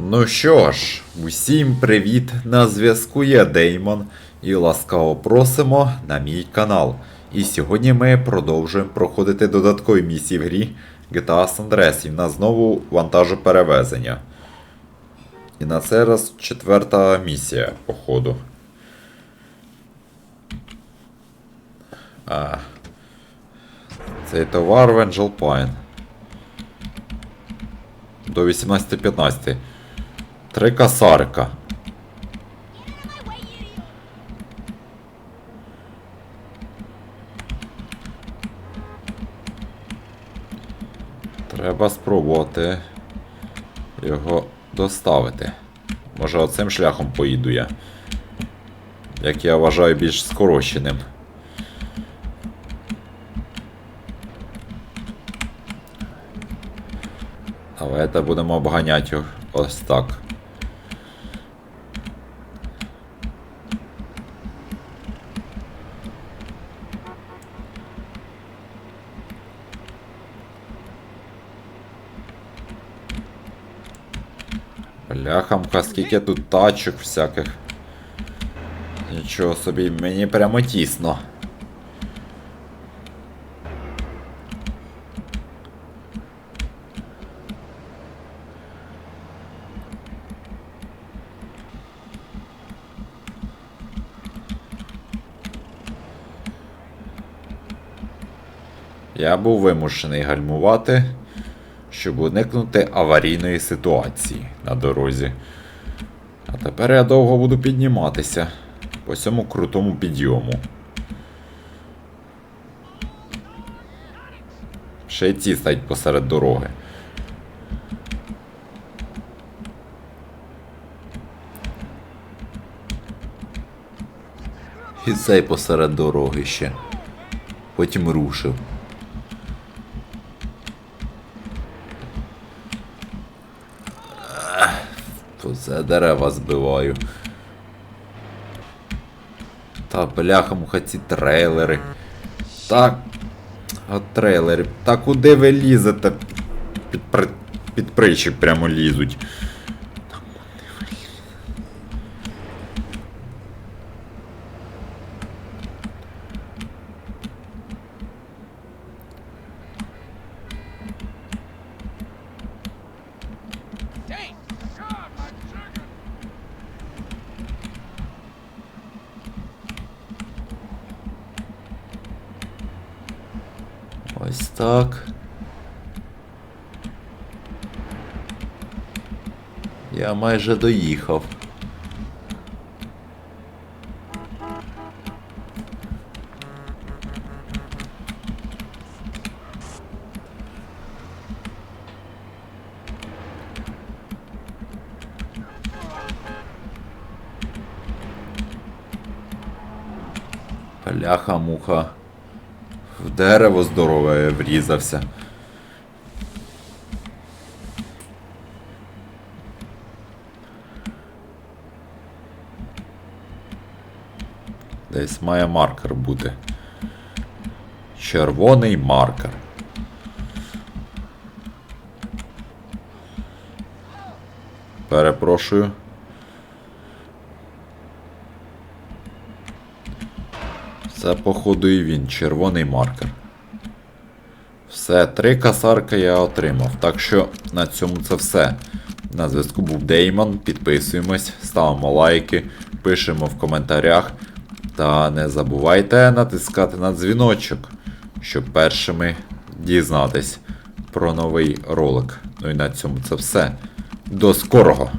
Ну що ж, усім привіт! На зв'язку є Деймон і ласкаво просимо на мій канал. І сьогодні ми продовжуємо проходити додаткові місії в грі GTA San Andreas. І в нас знову вантажоперевезення. І на цей раз четверта місія, походу. А. Цей товар в Angel Pine. До 18.15. Три касарика. Треба спробувати його доставити. Може оцим шляхом поїду я. Як я вважаю більш скороченим. Давайте будемо обганяти його ось так. Бляхамка, скільки тут тачок всяких. Нічого собі, мені прямо тісно. Я був вимушений гальмувати, щоб уникнути аварійної ситуації на дорозі. А тепер я довго буду підніматися по цьому крутому підйому. Ще й ці стають посеред дороги. І цей посеред дороги ще. Потім рушив. За дерева збиваю. Та бляха муха ці трейлери. Так. От трейлери. Та куди ви лізете? Під, при... під причіп прямо лізуть. Ось так. Я майже доїхав. Бляха-муха. В дерево здорове врізався. Десь має маркер бути. Червоний маркер. Перепрошую. Це, походу, і він, червоний маркер. Все, три касарки я отримав. Так що на цьому це все. На зв'язку був Деймон. Підписуємось, ставимо лайки, пишемо в коментарях. Та не забувайте натискати на дзвіночок, щоб першими дізнатись про новий ролик. Ну і на цьому це все. До скорого!